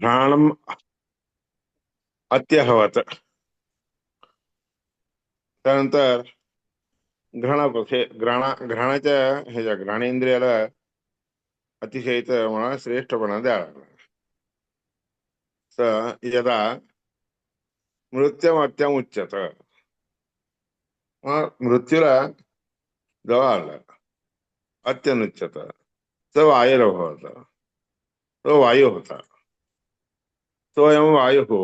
घ्राणम अत्यहवत त्यानंतर घ्राणापक्षे घ्राणा घ्राणाच्या ह्याच्या घ्राणेंद्रियाला अतिशय म्हणा श्रेष्ठपणा द्यावा स यदा मृत्युमत्यम उच्चत मग मृत्यूला जवळ आला अत्यनुच्चत तो वायुरभवत तो वायू होता. तो एम वायू हो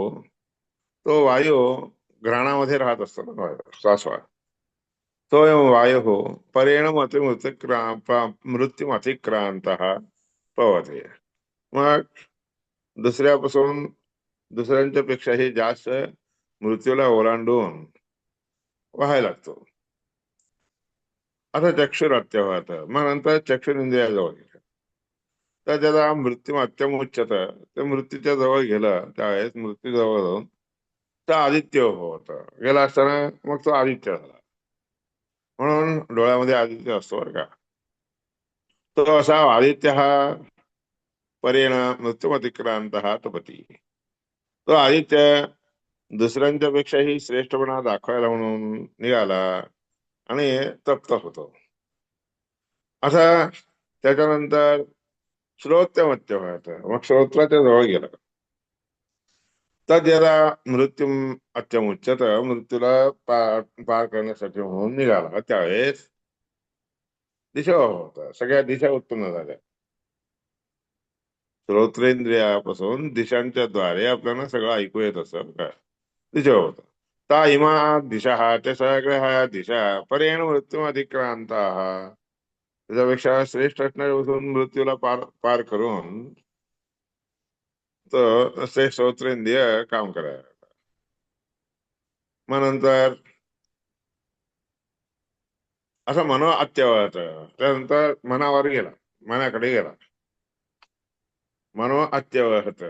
तो वायू घ्राणामध्ये राहत असतो ना श्वासवा तो एम वायू हो परेण मत मृत्यू अतिक्रांत पवते. मग दुसऱ्यापासून दुसऱ्यांच्या पेक्षाही जास्त मृत्यूला ओलांडून व्हायला लागतो. आता चक्षुर अत्यवात मग नंतर चक्षुर इंद्रियाजवळ तर ज्याला मृत्यू अत्यमुच्चत ते मृत्यूच्या जवळ गेलं त्यावेळेस मृत्यू जवळ जाऊन त्या आदित्य होता. गेला असताना मग तो आदित्य झाला. म्हणून डोळ्यामध्ये आदित्य असतो बरं का. तो असा आदित्य हा परेण मृत्युमतिक्रांत हा तपती. तो आदित्य दुसऱ्यांच्या पेक्षाही श्रेष्ठपणा दाखवायला म्हणून निघाला आणि तप्त होतो. असा त्याच्यानंतर श्रोत्यमत्य व्हायचं मग श्रोत्राच्या जवळ गेला तर ज्याला मृत्यू अत्यमुच्चत मृत्यूला पार पार करण्यासाठी म्हणून निघाला त्यावेळेस दिशा होता सगळ्या दिशा उत्पन्न झाल्या श्रोत्रेंद्रियापासून दिशांच्या द्वारे आपल्याला सगळं ऐकू येत असं काय दिशा होता ता इमा दिशा त्या सगळ्या दिशा परेण मृत्यू अधिक्रांत त्याच्यापेक्षा श्रेष्ठ असणाऱ्यापासून मृत्यूला पार पार करून तर ते श्रोत्रेंद्रिय काम करायला मग नंतर असं मनो अत्यवत. त्यानंतर मनावर गेला मनाकडे गेला. मनो अत्यवहत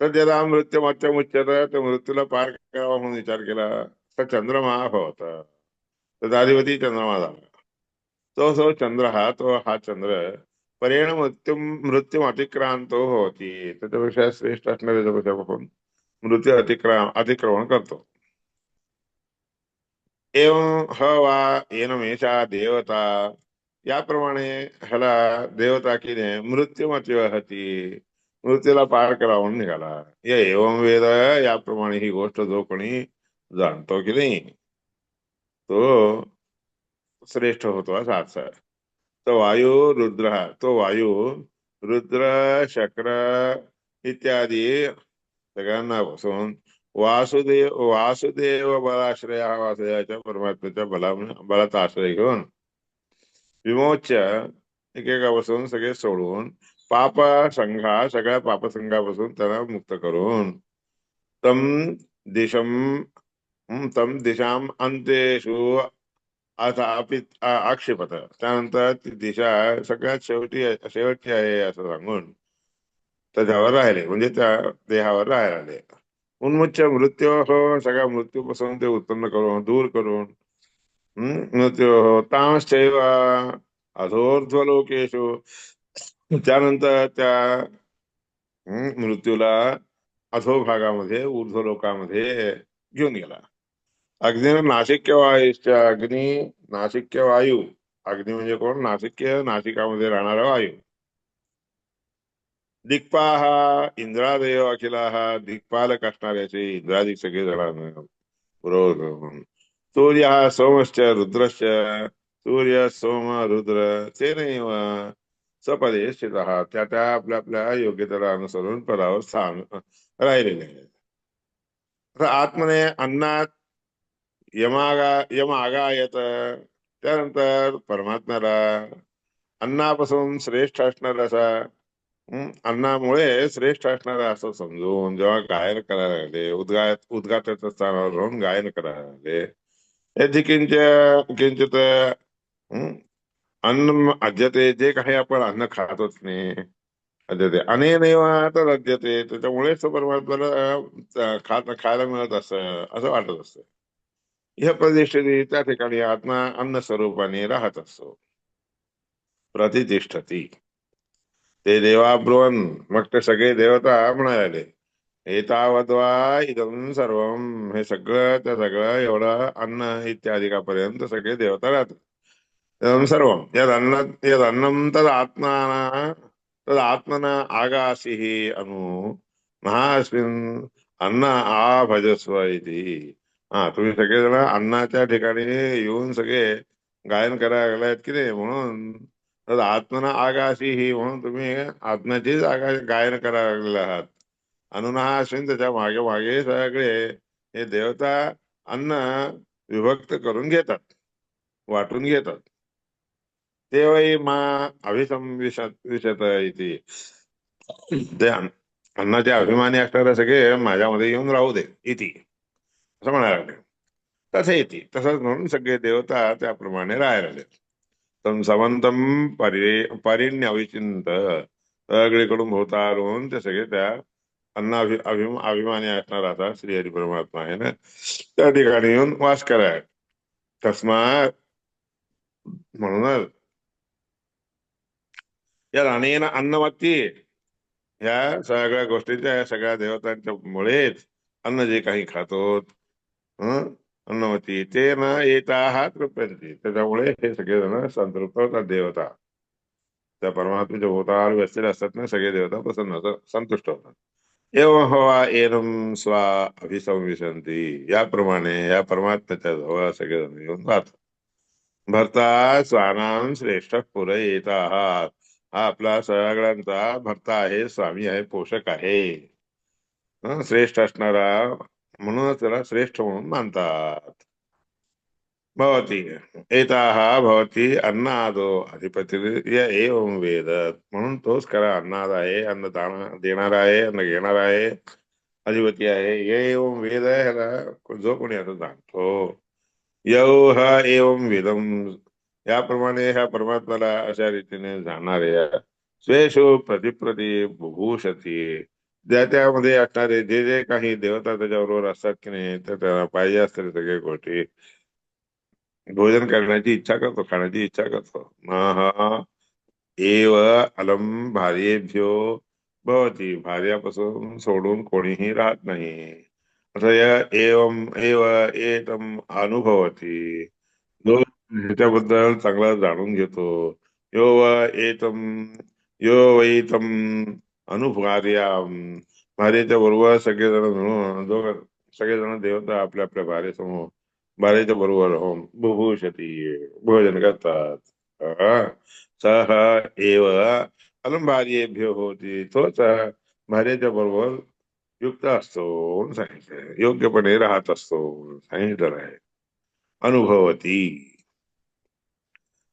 तर ज्याला मृत्यू मत्यम उच्चत तर मृत्यूला पार करावा म्हणून विचार केला तर चंद्रमा होत. तर अधिपती चंद्रमा झाला. तो सो चंद्र हा तो हा चंद्र. परेण मृत्यू मृत्यू अतिक्रांतो होती. त्याच्यापेक्षा श्रेष्ठ असणाऱ्या त्याच्यापासून मृत्यू अतिक्रा अतिक्रमण करतो. एवं ह वा येनमेषा देवता. याप्रमाणे ह्याला देवता किने मृत्यूमती हती मृत्यूला पार करावून निघाला. या एवं वेद याप्रमाणे ही गोष्ट जो कोणी जाणतो की नाही तो श्रेष्ठ होतो असा अर्थ तो वायू, रुद्र तो वायू, रुद्र, शक्र इत्यादी। सगळ्यांना बसून वासुदेव वासुदेव बलाश्रय वासुदेवाच्या परमात्म्याच्या बला बलाचा आश्रय घेऊन विमोच्य एकेकापासून सगळे सोडून पाप संघा, सगळ्या पापसंघापासून त्याला मुक्त करून तम दिशम, तम दिशाम अंतेशु आता आक्षेपत. त्यानंतर ती दिशा सगळ्यात शेवटी शेवटची आहे असं सांगून त्याच्यावर राहिले. म्हणजे त्या देहावर राहायला आले उन्मुच्छ मृत्यू हो सगळ्या मृत्यूपासून ते उत्पन्न करून दूर करून मृत्यू हो. तांशैव अधोर्ध्व लोकेशो त्यानंतर त्या मृत्यूला अधोभागामध्ये ऊर्ध्व लोकामध्ये घेऊन गेला. अग्नी नाशिक्य वायूच्या अग्नी नाशिक्य वायू. अग्नी म्हणजे कोण? नाशिक्य नाशिकामध्ये राहणारा वायू. दिक्पा हा इंद्रादेव अखिला हा दिक्पालक असणाऱ्याचे इंद्रादिक सगळे जणांना बरोबर सूर्य हा सोमश्च रुद्रश्च. सूर्य सोम रुद्र ते नाही सपदे स्थित त्या त्या आपल्या आपल्या योग्यतेला अनुसरून पदावर स्थान राहिलेले आहेत. आत्मने अन्नात यमागा यमागायत त्यानंतर परमात्म्याला अन्नापासून श्रेष्ठ असणार असा अन्नामुळे श्रेष्ठ असणार असं समजून जेव्हा गायन करायला लागले उद्गात उद्गाताच्या स्थानावर राहून गायन करायला लागले याची किंच किंचित अन्न अद्यते जे काही आपण अन्न खातोच नाही अद्यते अनेन तर अद्यते त्याच्यामुळेच परमात्म्याला खात खायला मिळत असं असं वाटत असतं. ह्या प्रतिष्ठिती त्या ठिकाणी आत्मा अन्न स्वरूपाने राहत असतो प्रतिष्ठती। ते देवा ब्रुवन मग ते सगळे देवता म्हणाले एतावद्वा इदम सर्व हे सगळं त्या सगळं एवढं अन्न इत्यादिकापर्यंत सगळे देवता राहतात। इदं सर्वं तद यदन्नं तद तदात्मना आगासिः अनु महास्मिन अन्न आ भजस्व इति। हा तुम्ही सगळेजण अन्नाच्या ठिकाणी येऊन सगळे गायन करायला लागलायत की नाही म्हणून. तर आत्मना आगाशी ही म्हणून तुम्ही आत्म्याचीच आगाशी गायन करायला लागले आहात. अनुना त्याच्यामागे मागे सगळे हे देवता अन्न विभक्त करून घेतात वाटून घेतात. ते वै मा अभिसंविशत विशत इति. ते अन्नाचे अभिमानी असणारे सगळे माझ्यामध्ये येऊन राहू दे इति. असं म्हणायला लागले. तसे येते. तसंच म्हणून सगळे देवता त्याप्रमाणे राहायला लागले तम समंतम परि परिण्यविचिंत सगळीकडून भोवतारून ते सगळे त्या अन्ना अभिम अभिमानी असणार आता श्री हरी परमात्मा आहे ना? त्या ठिकाणी येऊन वास कराय तस्मात म्हणूनच या राणीनं अन्नवत्ती ह्या सगळ्या गोष्टीच्या या सगळ्या देवतांच्या मुळेच अन्न जे काही खातो नव्हती ते न येता हा तृप्यंती त्याच्यामुळे हे सगळेजण संतृप्त होतात देवता त्या परमात्म्याच्या भोवताल व्यस्थित असतात ना सगळे देवता प्रसन्न होतात संतुष्ट होतात एवं हवा एनम स्वा अभिसंविशंती याप्रमाणे या परमात्म्याच्या जवळ सगळेजण येऊन राहतात भरता स्वानाम श्रेष्ठ पुर येत आहात हा आपला सगळ्यांचा भरता आहे स्वामी आहे पोषक आहे श्रेष्ठ असणारा म्हणूनच श्रेष्ठ म्हणून अन्नादो अधिपती एवं वेद. तोच खरा अन्नाद आहे, अन्न दान देणार आहे, अन्न घेणार आहे, अधिपती आहे एवं वेद ह्याला जो कोणी असं जाणतो. यौ हा एवं वेदम याप्रमाणे ह्या परमात्म्याला अशा रीतीने जाणारे स्वेशो प्रतिप्रती बुभूषती. ज्या त्यामध्ये असणारे जे जे काही देवता त्याच्याबरोबर असतात की नाही तर त्याला पाहिजे असते सगळे गोष्टी. भोजन करण्याची इच्छा करतो खाण्याची इच्छा करतो. एव अलम भार्येभ्यो भवती. भार्यापासून सोडून कोणीही राहत नाही. असं या एवम एव एतम अनुभवती. जो ह्याच्याबद्दल चांगला जाणून घेतो. यो व एतम यो वैतम अनुभार्याम भार्याच्या बरोबर सगळेजण मिळून दोघं देवता आपल्या आपल्या भार्यासमोर भार्याच्या बरोबर हो, बुभूषती, भोजन करतात. सह एव अलम भार्येभ्यो होती युक्त असतो, म्हणून योग्यपणे राहत असतो, म्हणून सांगितलं अनुभवती.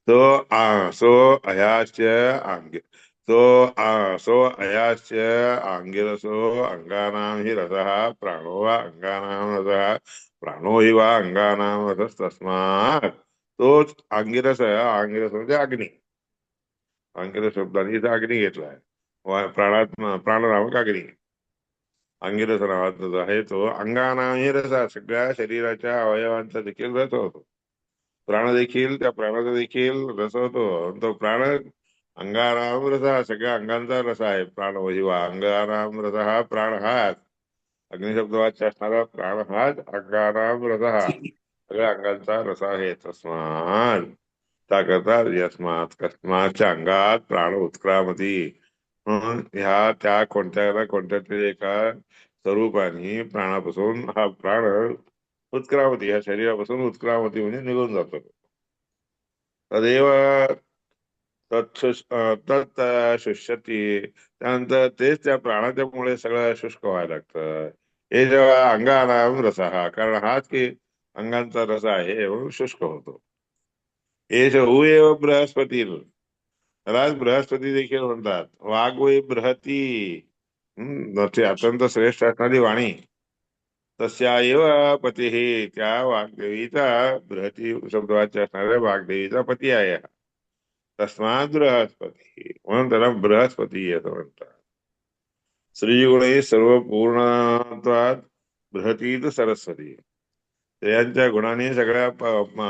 तो आ, सो अयाश्च अंगे तो सो अयाश्च आङ्गिरसो अङ्गानां हि रसः प्राणो वा अङ्गानां रसः प्राणो हि वा अङ्गानां रसस्तस्मात् तोच अंगिरस अंगिरस म्हणजे अग्नी। अंगिरस शब्दाने इथं अग्नी घेतलाय. वा- प्राणात प्राणनामक अग्नी. अंगिरस नावाचा जो आहे तो अंगानाही रस सगळ्या शरीराच्या अवयवांचा देखील रस होतो. प्राण देखील त्या प्राणाचा देखील रस होतो. आणि तो प्राण अंगाराम रस हा सगळ्या अंगांचा रस आहे. प्राण वहिवा अंगाराम रस हा प्राण हाच अग्निशब्दवाच्य असणारा प्राण हाच अंगाराम रस. हा सगळ्या अंगांचा रस आहे. तस्मात त्याकरता यस्मात कस्माच्या अंगात प्राण उत्क्रामती. ह्या त्या कोणत्या ना कोणत्या तरी एका स्वरूपाने प्राणापासून हा प्राण उत्क्रामती. ह्या शरीरापासून उत्क्रामती म्हणजे निघून जातो. तदेव तत् शुष्यती. त्यानंतर तेच त्या प्राणाच्यामुळे सगळं शुष्क व्हायला लागतं. हे जेव्हा अंगानाम रस हा कारण हाच की अंगांचा रस आहे म्हणून शुष्क होतो. एष हु बृहस्पती राज बृहस्पती देखील म्हणतात वाघवै बृहती. हम्म, अत्यंत श्रेष्ठ असणारी वाणी. तस्या एव पती त्या वाग्देवीचा बृहती शब्दवाच्य असणाऱ्या वाघदेवीचा पती आहे हा. तस्मात बृहस्पती म्हणून त्याला बृहस्पती असं म्हणतात श्रीगुणे सर्व पूर्णत्वात बृहतीत सरस्वती स्त्रियांच्या गुणाने सगळ्या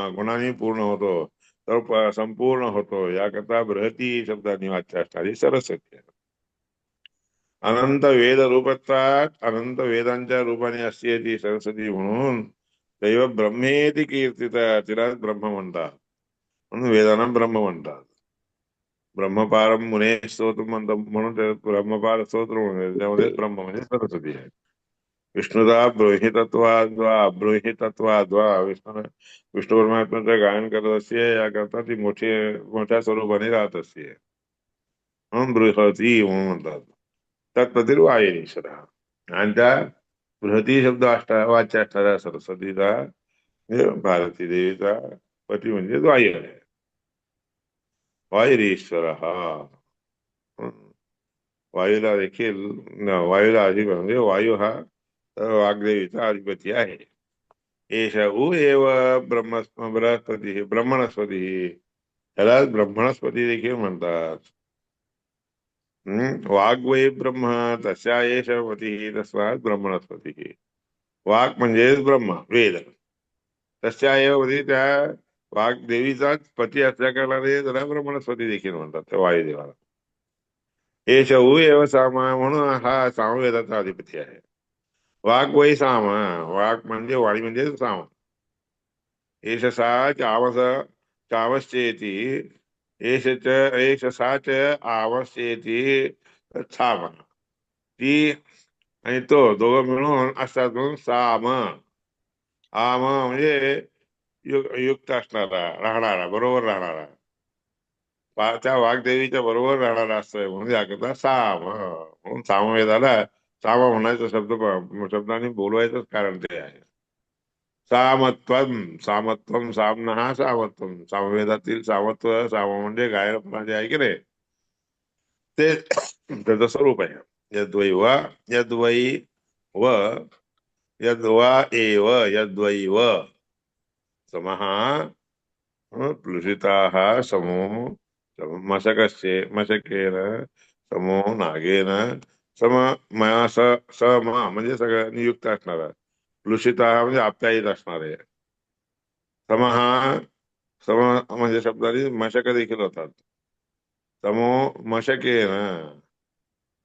गुणांनी पूर्ण होतो तर संपूर्ण होतो याकरता बृहती शब्दांनी वाच्य असणारी सरस्वती अनंत वेद रूपत्वात अनंत वेदांच्या रूपाने असते ती सरस्वती म्हणून दैव ब्रह्मेती कीर्तित तिला ब्रह्म म्हणतात म्हणून वेदांना ब्रह्म म्हणतात ब्रह्मपारम मुने स्तोत्र ब्रह्मपार स्तोत्र ब्रह्म म्हणजे सरस्वती आहे विष्णुदा ब्रोहितत्वाद्वा ब्रोहितत्वाद्वा विष्णू विष्णू परमात्म्याचं गायन करत असते याकरता ती मोठी मोठ्या स्वरूपाने राहत असते म्हणून बृहती म्हणून म्हणतात तत्पतील वायुरीश्वर आणि त्या बृहती शब्द अष्टा वाच्य असणाऱ्या सरस्वतीचा म्हणजे भारती देवीचा पती म्हणजे वायू आहे वायुरीश्वर हा वायूला देखील वायूला अधिपती म्हणजे वायू हा वाग्देवीचा अधिपती आहे एष उ एव ब्रह्मस्म बृहस्पती ब्रह्मणस्पती त्याला ब्रह्मणस्पती देखील म्हणतात हम्म वाग्वै ब्रह्म तस्या एष मती तस्मात ब्रह्मणस्पती वाक म्हणजेच ब्रह्म वेद तस्या एव पती त्या वाग्देवीचाच पती असल्या कारणाने त्याला ब्रह्मणस्पती देखील म्हणतात त्या वायुदेवाला. एष उ एव सामा म्हणून हा सामवेदाचा अधिपती आहे. वाक वै साम वाक म्हणजे वाणी म्हणजे साम. एष सा चावस चावश्चेती एष च एष सा च आवश्येती साम. ती आणि तो दोघं मिळून असतात म्हणून साम. आम म्हणजे युक्त असणारा राहणारा बरोबर राहणारा. त्या वाघदेवीच्या बरोबर राहणारा असतोय म्हणून याकरता साम म्हणून सामवेदाला साम म्हणायचा शब्द शब्दाने बोलवायचंच कारण ते आहे. सामत्वम सामत्वम सामना सामत्वम सामवेदातील सामत्व साम म्हणजे गायन जे आहे की नाही? ते त्याचं स्वरूप आहे. यद्वै व यद्वै व यद्वा एव यद्वै व समः प्लुषिताः समो मशकस्य मशकेन समो नागेन सम मया स सम म्हणजे सगळं नियुक्त असणार. प्लुषिता म्हणजे आप्यायित असणारे समहा सम म्हणजे शब्दाने मशक देखील होतात. समो मशकेन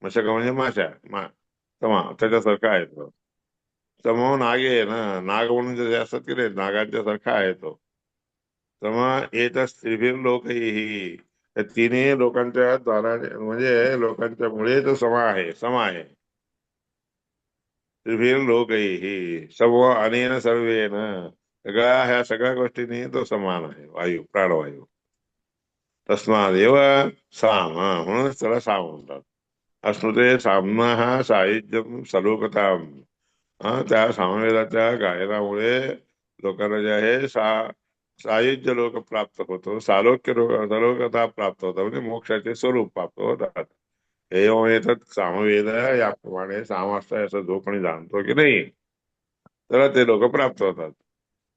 मशक म्हणजे माशा मा समा त्याच्यासारखं आहे तो समो नागेन नाग म्हणून जे असतात की नाही नागांच्या सारखा आहे तो. समा येत स्त्रीभीर लोकही ही तिन्ही लोकांच्या द्वाराने म्हणजे लोकांच्या मुळे तो समा आहे समा आहे. त्रिभीर लोकही सर्व अनेन सर्वेन. सगळ्या ह्या सगळ्या गोष्टींनी तो समान आहे वायू प्राणवायू. तस्मादेव साम म्हणून त्याला साम म्हणतात. अस्मृते सामना हा साहित्यम सलोकताम. त्या सामवेदाच्या गायनामुळे लोकांना जे आहे सा सायुज्य लोक प्राप्त होतो सालोक्य लोक सलोकता प्राप्त होतं म्हणजे मोक्षाचे स्वरूप प्राप्त होतात. हे येतात सामवेद याप्रमाणे सामास्ता याचा जो कोणी जाणतो की नाही तर ते लोक प्राप्त होतात.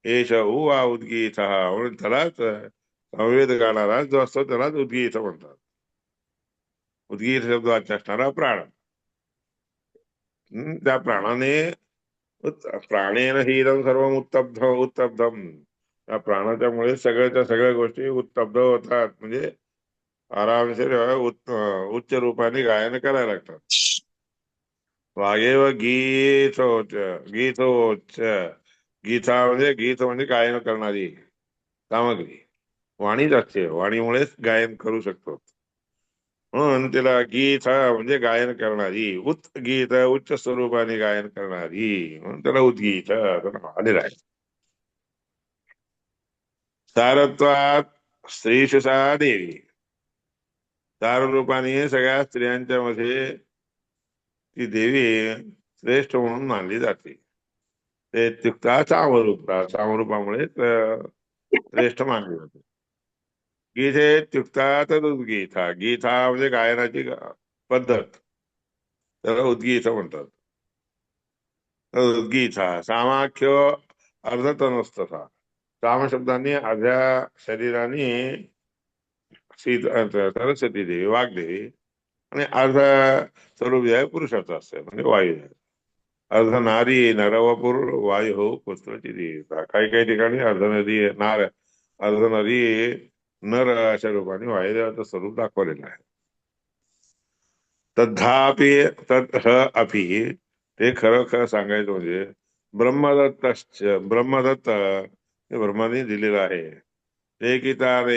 एश उ वा उद्गीत हा म्हणून त्यालाच सामवेद गाणारा जो असतो त्यालाच उद्गीत म्हणतात. उद्गीत शब्द वाचणारा असणारा प्राण. हम्म, त्या प्राणाने प्राणेन ही सर्व उत्तब्ध उत्तब्धम. त्या प्राणाच्या मुळे सगळ्याच्या सगळ्या गोष्टी उत्तब्ध होतात. म्हणजे आरामशीर उच्च उच्च रूपाने गायन करायला लागतात. वागेव गीतोच गीतोच गीता म्हणजे गीत म्हणजे गायन करणारी सामग्री. वाणीच असते. वाणीमुळेच गायन करू शकतो. म्हणून तिला गीत म्हणजे गायन करणारी उत् गीत उच्च स्वरूपाने गायन करणारी म्हणून त्याला उद्गीत आलेला आलेलं आहे. सारत्वात स्त्रीशु सा देवी. सार रूपाने सगळ्या स्त्रियांच्या मध्ये ती देवी श्रेष्ठ म्हणून मानली जाते. ते तिक्ता सामरूप सामरूपामुळे श्रेष्ठ मानली जाते. गीत हे उद्गीता गीता म्हणजे गायनाची पद्धत. त्याला उद्गीत म्हणतात. उद्गीता सामाख्य अर्धतनस्तथा साम शब्दांनी अर्ध्या शरीराने सरस्वती देवी वाघदेवी आणि अर्ध स्वरूप जे आहे पुरुषाचं असतं म्हणजे वायू आहे. अर्ध नारी नरवपुर वायू हो पुत्राची देवता काही काही ठिकाणी अर्ध नदी नार अर्ध नदी नर अशा रूपाने वायुदेवाचं स्वरूप दाखवलेलं आहे. तथापि तद ह अपि ते खरं खरं सांगायचं म्हणजे ब्रह्मदत्त ब्रह्मदत्त हे ब्रह्माने दिलेलं आहे. चेकिताने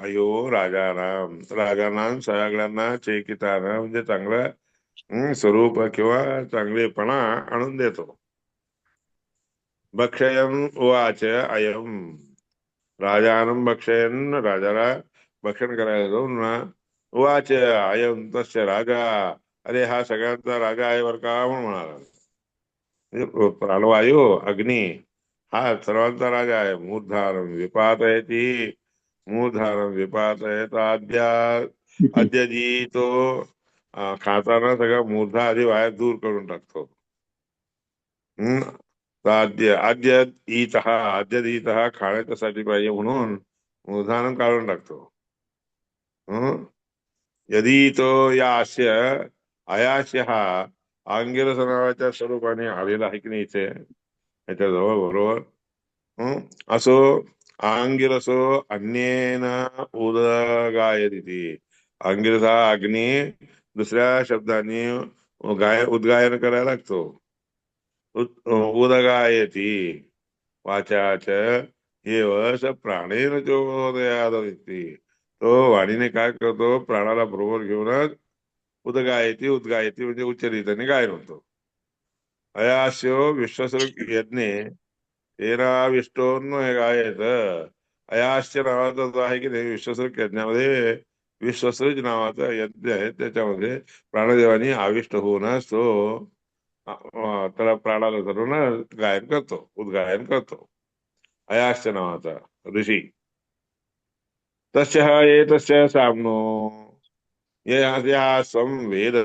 अयो राजाराम राजाराम सगळ्यांना चेकितान म्हणजे चांगलं स्वरूप किंवा चांगलेपणा आणून देतो. भक्षयन वाच अयम. राजानं भक्षयन राजाला भक्षण करायला जाऊन ना उवाच अयम तस्य राजा अरे हा सगळ्यांचा राजा आहे बर का म्हणून म्हणाला. प्राणवायू अग्नी हा सर्वांचा राजा आहे. मूर्धारम विपात आहे ती मूर्धारम विपात आहे तर आद्या आद्य जी तो खाताना सगळा मूर्धा आधी बाहेर दूर करून टाकतो. आद्य आद्य ईत हा आद्य ईत हा खाण्याच्यासाठी पाहिजे म्हणून उदाहरण काढून टाकतो. हम्म यदी तो या आशय अयास्य हा आंगिरस नावाच्या स्वरूपाने आलेला आहे की नाही इथे? याच्याजवळ बरोबर? असो आंगिरसो अन्येन उदगायती आंगिरस हा अग्नी दुसऱ्या शब्दाने गाय उद्गायन करायला लागतो. उद- उदगायती। वाचाच एव स प्राणेन तो वाणीने काय करतो? प्राणाला बरोबर घेऊनच उदगायती उद्गायती म्हणजे उच्चरिताने गायन होतो. अयास्यो विश्वसृ यज्ञे। तेरा गायत। अयास्य नावाचा जो आहे की नाही विश्वसृक यज्ञामध्ये विश्वसृज नावाचा यज्ञ आहे. त्याच्यामध्ये प्राणदेवानी आविष्ट होऊनच तो त्याला प्राणाला धरून गायन करतो उद्गायन करतो. अयाश्च नावाचा ऋषी. तस्य एतस्य सामनो. या संवेद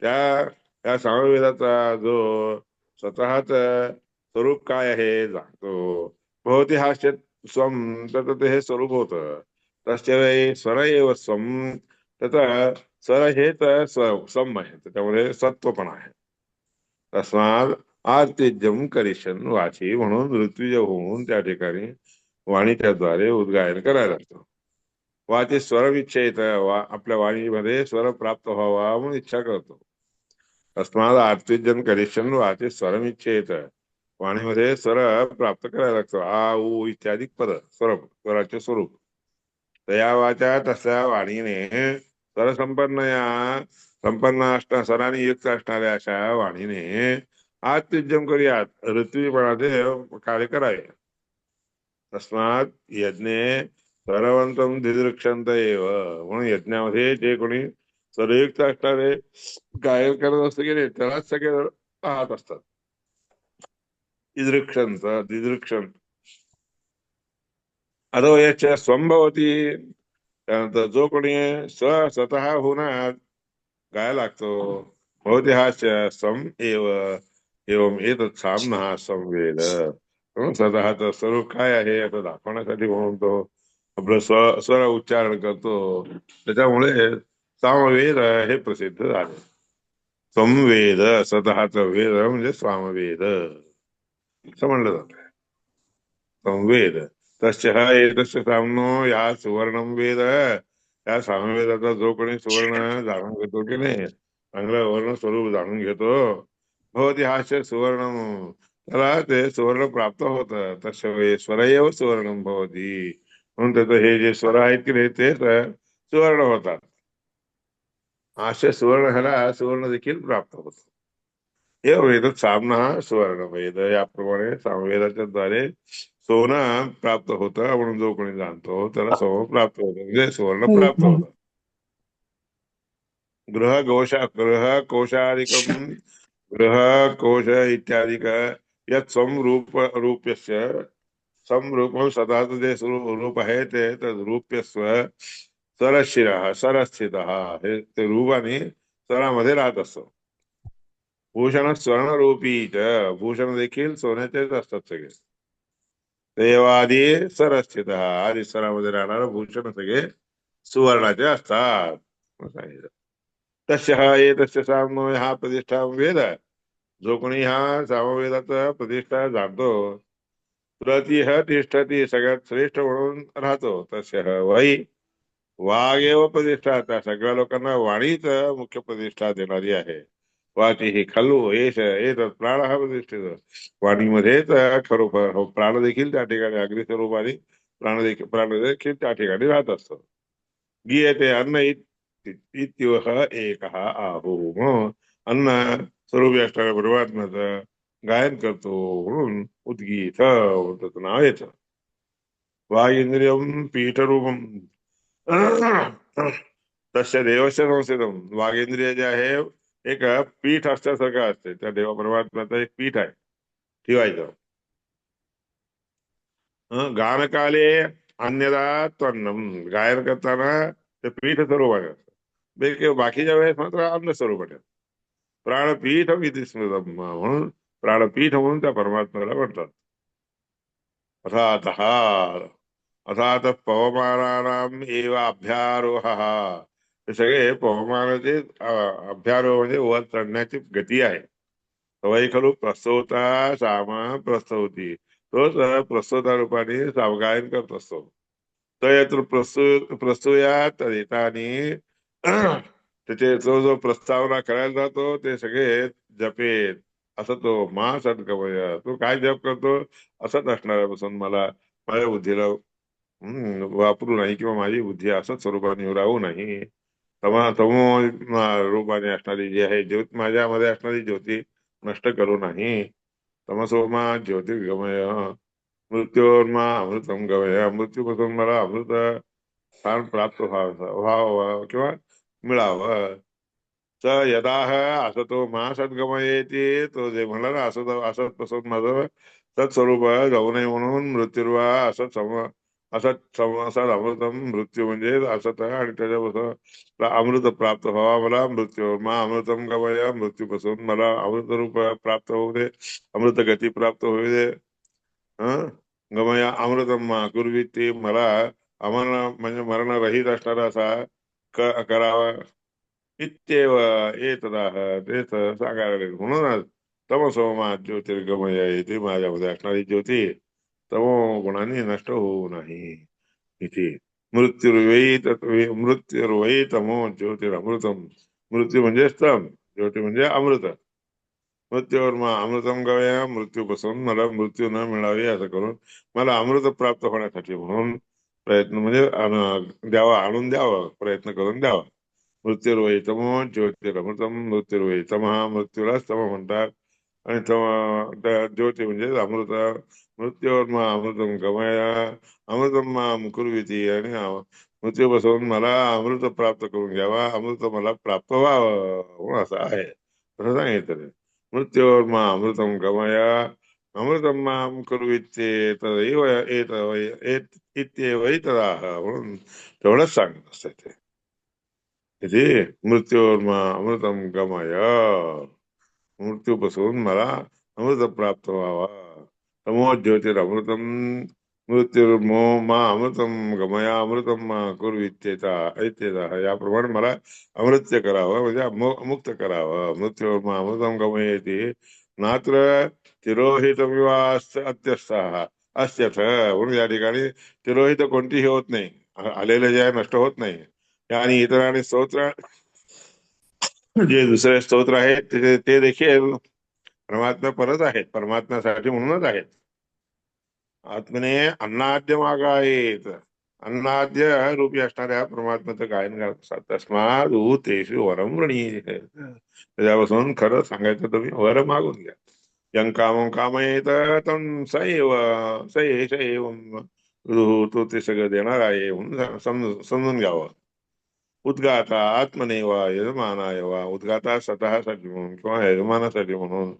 त्या त्या सामवेदाचा जो स्वतःच स्वरूप काय आहे जाणतो. भवती हा शेत स्वम तर ते हे स्वरूप होत. तस्य स्वर एव स्वम त्याचा स्वर हेच स्व- सम आहे त्याच्यामध्ये सत्वपणा आहे. तस्मात आर्तेज्यम करिशन वाची म्हणून ऋत्विज होऊन त्या ठिकाणी वाणीच्या द्वारे उद्गायन करायला लागतं. वाचे स्वर इच्छेत वा आपल्या वाणीमध्ये स्वर प्राप्त व्हावा म्हणून इच्छा करतो. तस्मात आर्तिजन करिशन वाचे स्वरम इच्छेत वाणीमध्ये स्वर प्राप्त करायला लागतो. आ ऊ इत्यादी पद स्वर स्वराचे स्वरूप. तया वाचा तस्या वाणीने स्वरसंपन्न या संपन्न असणा स्वराने युक्त असणाऱ्या अशा वाणीने आत्युज्यम करूयात. ऋत्वीपणाचे कार्य करावे तस्मात यज्ञे स्वरवंतम दिदृक्षंत एव. म्हणून यज्ञामध्ये जे कोणी स्वरयुक्त असणारे गायन करत असते की नाही त्यालाच सगळे पाहत असतात. दिदृक्षंत दिदृक्षंत अदो याच्या स्वंभवती त्यानंतर जो कोणी स स्वतः होणार गायला लागतो? भवती हा सम एव एवम एतत् सामना हा संवेद स्वतःच स्वरूप काय आहे असं दाखवण्यासाठी म्हणून तो आपलं स्व स्वर उच्चारण करतो. त्याच्यामुळे सामवेद हे प्रसिद्ध झाले. संवेद स्वतःच वेद म्हणजे सामवेद. असं म्हणलं जात. संवेद. तस्य हा एतस्य सामनो या सुवर्णम वेद। या सामवेदाचा जो कोणी सुवर्ण जाणून घेतो की नाही? चांगलं वर्ण स्वरूप जाणून घेतो। भवती हास्य सुवर्ण। त्याला ते सुवर्ण प्राप्त होत। तस्य स्वरयव सुवर्णम भवती। म्हणून त्याचं हे जे स्वर आहेत की नाही ते सुवर्ण होतात। हास्य सुवर्ण ह्याला सुवर्ण देखील प्राप्त होतो। हे वेद सामना हा सुवर्ण वेद याप्रमाणे सामवेदाच्या द्वारे सोनं प्राप्त होतं म्हणून जो कोणी जाणतो त्याला सोनं प्राप्त होतं. म्हणजे सुवर्ण प्राप्त होतं. गृह गोशा गृह कोशादिकम गृह कोश इत्यादिक यत् समरूप रूप्यस्य समरूप स्वतःच जे रूप आहे ते रूप्यस्व सरशिर सरस्थित. हे ते रूपाने स्वरामध्ये राहत असतो. भूषण स्वर्णरूपी च भूषण देखील सोन्याचेच असतात सगळे. देवादी सरस्थित आदी सरामध्ये राहणार भूषण सगळे सुवर्णाचे असतात. तस्य हा ये तस्य सामनो हा प्रतिष्ठा वेद. जो कोणी हा सामवेदाचा प्रतिष्ठा जाणतो प्रति ह तिष्ठती सगळ्यात श्रेष्ठ म्हणून राहतो. तस्य ह वै वाघ एव प्रतिष्ठा त्या सगळ्या लोकांना वाणीच मुख्य प्रतिष्ठा देणारी आहे. वाची ही खल्लू एश एत प्राण हा प्रतिष्ठित वाणीमध्येच खरोखर हो, प्राण देखील त्या ठिकाणी अग्नी स्वरूपाने प्राण देखील प्राण देखील त्या ठिकाणी राहत असतो. गीयते अन्न इत- एक आहो अन्न स्वरूपी असणाऱ्या परमात्म्याचं गायन करतो म्हणून उद्गीत त्याचं नाव येतं वाघ पीठरूपम तस्य देवस्य संस्थितम वाघेंद्रिय जे आहे एक पीठ असल्यासारखं असते. त्या देवा परमात्म्याचं एक पीठ आहे. ठेवायचं. गानकाले अन्यदा त्वन्न गायन करताना ते पीठ स्वरूपाने असतं. बाकीच्या वेळेस मात्र अन्न स्वरूपाने असतं. प्राणपीठ विधी स्मृतम म्हणून प्राणपीठ म्हणून त्या परमात्म्याला म्हणतात. अथातः अर्थात पवमानाम एव अभ्यारोह सगळे पवमानाचे अ- म्हणजे वर चढण्याची गती आहे. सवयी खलू प्रस्तवता सामा प्रस्तवती तोच प्रस्तुता रूपाने सावगायन करत असतो तर यातून प्रस्तु प्रस्तुयात येतानी त्याचे जो जो प्रस्तावना करायला जातो ते सगळे जपेत असं तो मा सदगमय तो काय जप करतो? असंच असणाऱ्यापासून मला. माझ्या बुद्धीला हम्म, वापरू नाही किंवा माझी बुद्धी असंच स्वरूपाने राहू नाही. तमा तमो रूपाने असणारी जी आहे ज्योत माझ्यामध्ये असणारी ज्योती नष्ट करू नाही. तमसोमा ज्योतिर्गमय मृत्योर्मा अमृतम गमय मृत्यूपासून मला अमृत स्थान प्राप्त व्हावं व्हावं किंवा मिळावं. स यदाह असतो मा सद्गमयेती तो जे म्हणाला ना असत पासून माझं तत्स्वरूप जाऊ नये म्हणून मृत्यूर्वा असत सम असा समासात अमृतम मृत्यू म्हणजे असत आणि त्याच्यापासून अमृत प्राप्त व्हावा मला मृत्यू. मा अमृतम गमय मृत्यूपासून मला अमृत रूप प्राप्त होऊ दे. अमृत गती प्राप्त होऊ दे. हं? गमया अमृतम मा गुरुवी ते मला आम्हाला म्हणजे मरण रहित असणारा असा क- करावा. इत्येव एतदाह तेच सांगायला म्हणूनच तमसोमा ज्योतिर्गमय येते माझ्यामध्ये असणारी ज्योती. तमो गुणांनी नष्ट होऊ नाही इथे मृत्युर्वयी तत्वे मृत्युर्वयी तमो ज्योतिरमृतम। मृत्यू म्हणजे स्तम ज्योती म्हणजे अमृत मृत्यूवर मा अमृतम मृत्यू मृत्यूपासून मला मृत्यू न मिळावी असं करून मला अमृत प्राप्त होण्यासाठी म्हणून प्रयत्न म्हणजे द्यावा आणून द्यावा प्रयत्न करून द्यावा. मृत्युर्वयी तमो ज्योतिरमृतम मृत्युर्वयी तम हा मृत्यूलाच तम म्हणतात. आणि तम ज्योती म्हणजे अमृत मृत्यूवर मा अमृतम गमया अमृतम मा कुर्विती आणि मृत्यू बसवून मला अमृत प्राप्त करून घ्यावा अमृत मला प्राप्त व्हावं असं आहे. असं सांगितलं मृत्योर मा अमृतम गमया अमृतम माम कुर्वित्ये तदैव एत एत इत्येवैतदाह म्हणून तेवढंच सांगत असतं ते. इथे मृत्यूवर मा अमृतम गमया. मृत्यूपासून मला अमृत प्राप्त व्हावा तमो ज्योतिरमृतम मृत्युर्मो मा अमृतम गमया अमृतम मा कुर्वित्येता ऐत्येता याप्रमाणे मला अमृत्य करावं म्हणजे मुक्त करावं मृत्यू मा अमृतम गमयती नात्र तिरोहितमिवा अत्यस्थ अस्त्यथ म्हणून या ठिकाणी तिरोहित कोणतीही होत नाही आलेलं जे आहे नष्ट होत नाही आणि इतर आणि स्तोत्र जे दुसरे स्तोत्र आहेत ते देखील परमात्मा परत आहेत परमात्म्यासाठी म्हणूनच आहेत. आत्मने अन्नाद्य आहेत अन्नाद्य रूपी असणाऱ्या परमात्म्याचं गायन करतात. तस्मात ऊ तेषु वरम वृणी. त्याच्यापासून खरं सांगायचं तुम्ही वर मागून घ्या. यं कामं कामयेत तं स सैव स ते सगळं देणार आहे म्हणून समजून घ्यावं. उद्गाता आत्मनेवा यजमानाय वा उद्गाता स्वतःसाठी म्हणून किंवा यजमानासाठी म्हणून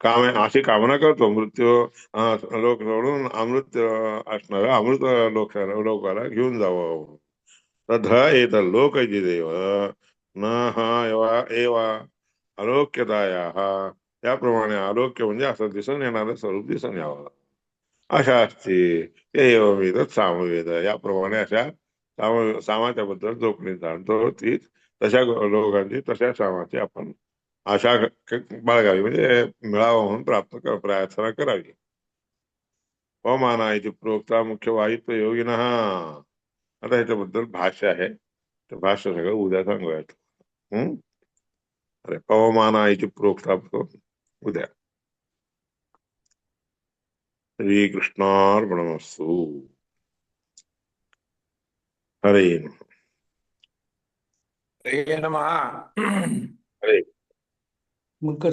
काम अशी कामना करतो. मृत्यू लोक सोडून अमृत असणार अमृत लोक लोकाला घेऊन जावं. तध एत लोक देव न हा एवा एवा हा त्याप्रमाणे आलोक्य म्हणजे असं दिसून येणारं स्वरूप दिसून यावं. अशा असते. ते एवं सामवेद. याप्रमाणे अशा साम सामाच्या बद्दल जोखणी जाणतो. ती तशा लोकांची तशा सामाची आपण आशा बाळगावी. म्हणजे मिळावं म्हणून प्राप्त कर प्रार्थना करावी. पमाना इथे प्रोक्ता मुख्य वाहित्व योगिन आता ह्याच्याबद्दल भाष्य आहे. तर भाष्य सगळं उद्या सांगूयात. हम्म? अरे पवमाना इथे प्रोक्ता उद्या. श्रीकृष्णार्पणमस्तु. हरे हरे नमः हरे मकर